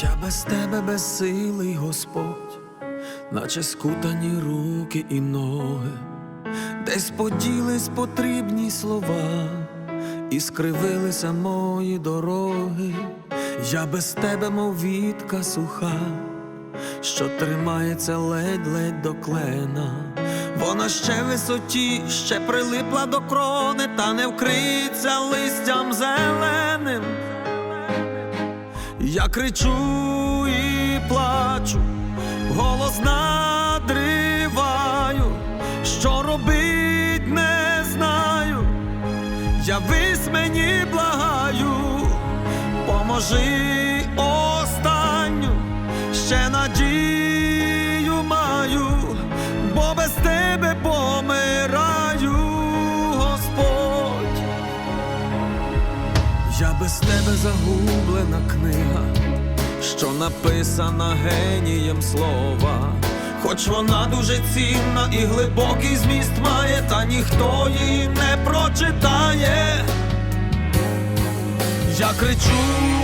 Я без тебе безсилий, Господь, наче скутані руки і ноги, десь поділись потрібні слова, і скривилися мої дороги. Я без тебе, мов вітка суха, що тримається ледь-ледь до клена. Вона ще висоті, ще прилипла до крони, та не вкриється листям зеленим. Я кричу і плачу, голос надриваю, що робить, не знаю. я весь мені, благаю, поможи Я без тебе загублена книга, що написана генієм слова. Хоч вона дуже цінна і глибокий зміст має, та ніхто її не прочитає. Я кричу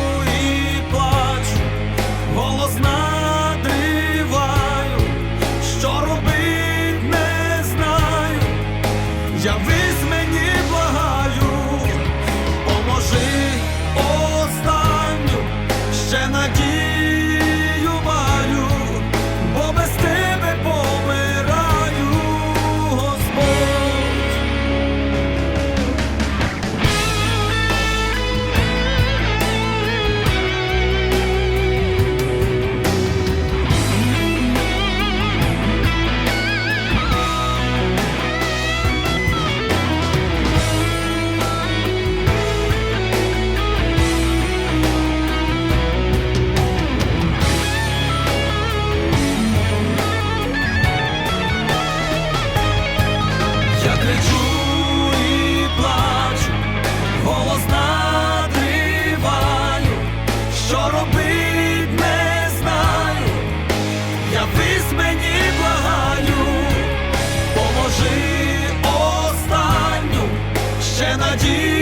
робить, не знаю. я Явись мені, благаю, поможи останню, ще надію